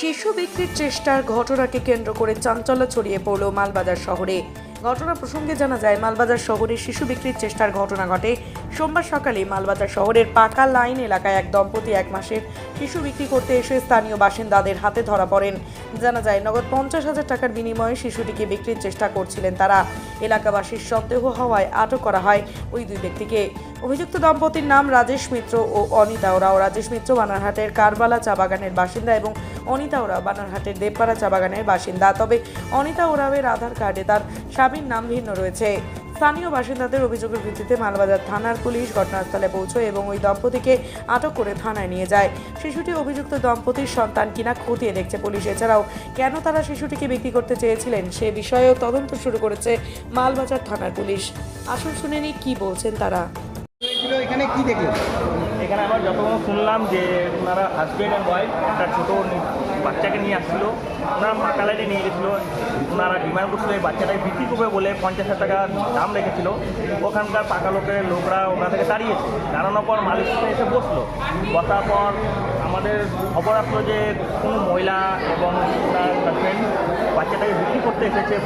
শিশু বিক্রির চেষ্টার ঘটনাকে কেন্দ্র করে চাঞ্চল্য ছড়িয়ে পড়ল মালবাজার শহরে। ঘটনা প্রসঙ্গে জানা যায়, মালবাজার শহরে শিশু বিক্রির চেষ্টার ঘটনা ঘটে। সোমবার সকালে মালবাজার শহরের পাকা লাইন এলাকায় এক দম্পতি এক মাসের শিশু বিক্রি করতে এসে স্থানীয় বাসিন্দাদের হাতে ধরা পড়েন। জানা যায়, নগদ পঞ্চাশ হাজার টাকার বিনিময়ে শিশুটিকে বিক্রির চেষ্টা করছিলেন তারা। এলাকাবাসীর সন্দেহ হওয়ায় আটক করা হয় ওই দুই ব্যক্তিকে। অভিযুক্ত দম্পতির নাম রাজেশ মিত্র ও অনিতা ওরাও। রাজেশ মিত্র বানারহাটের কারবালা চা বাগানের বাসিন্দা এবং অনিতা ওরাও বানারহাটের দেবপাড়া চা বাগানের বাসিন্দা। তবে অনিতা ওরাওয়ের আধার কার্ডে তার স্বামীর নাম ভিন্ন রয়েছে। স্থানীয় বাসিন্দাদের অভিযোগের ভিত্তিতে মালবাজার থানার পুলিশ ঘটনাস্থলে পৌঁছয় এবং ওই দম্পতিকে আটক করে থানায় নিয়ে যায়। শিশুটি অভিযুক্ত দম্পতির সন্তান কিনা খতিয়ে দেখছে পুলিশ। এছাড়াও কেন তারা শিশুটিকে বিক্রি করতে চেয়েছিলেন সে বিষয়েও তদন্ত শুরু করেছে মালবাজার থানার পুলিশ। আসুন শুনে কি বলছেন তারা? এখানে কি দেখলেন? এখানে আমরা যতক্ষণ শুনলাম যে ওনারা হাজব্যান্ড অ্যান্ড ওয়াইফ একটা ছোটো বাচ্চাকে নিয়ে আসছিল, ওনারা পাকা লাইনে নিয়ে গেছিল, ওনারা ডিমান্ড করছিল এই বাচ্চাটাকে বিক্রি করবে বলে পঞ্চাশ হাজার টাকা দাম রেখেছিল। ওখানকার পাকা লোকের লোকরা ওখান থেকে দাঁড়িয়েছে। দাঁড়ানোর পর মালিক এসে বসল। বসার পর আমাদের খবর আসলো যে কোনো মহিলা এবং তার হাজব্যান্ড বাচ্চাটাকে বিক্রি করতে এসেছে।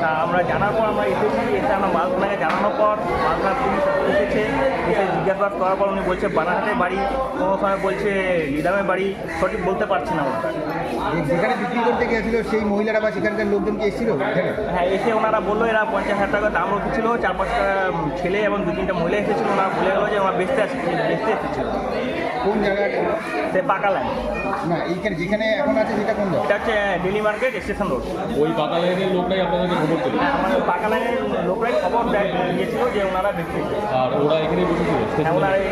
তা আমরা জানার পর আমরা এসেছি, এসে আমরা মালখানাকে জানানোর পর মালখানা পুলিশ এসেছে, এসে জিজ্ঞাসাবাদ করার পর উনি বলছে বানাহাটের বাড়ি কোনো সময় বলছে লিদামের বাড়ি সঠিক বলতে পারছি না যেখানে বিক্রি করতে গিয়েছিল সেই মহিলারা বা সেখানকার লোকজন কি এসেছিল হ্যাঁ এসে ওনারা বলল এরা পঞ্চাশ হাজার টাকা দাম রেখেছিল চার পাঁচটা ছেলে এবং দু তিনটা মহিলা এসেছিল ওনারা বলে গেলো যে আমরা বেচতে আসছে বেচতে এসেছিল। কোন জায়গায়? সে পাকা লাইন না এইখানে যেখানে এখন আছে সেটা কোন জায়গা? এটা হচ্ছে ডেলি মার্কেট স্টেশন রোড। ওই পাকা লাইনের লোকটাই আপনাদেরকে খবর দিল? হ্যাঁ আমাদের পাকা লাইনের লোকরাই খবর দেয় দিয়েছিল যে ওনারা বিক্রি করছে। আর ওরা এখানেই বসেছিল হ্যাঁ ওনারা এই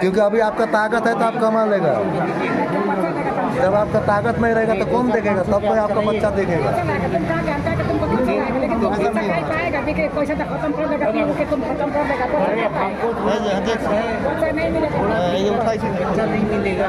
क्योंकि अभी आपका ताकत है तो आप कमा लेगा जब आपका ताकत नहीं रहेगा तो कौन देखेगा तब कोई आपका बच्चा देखेगा तो है, है, नहीं मिलेगा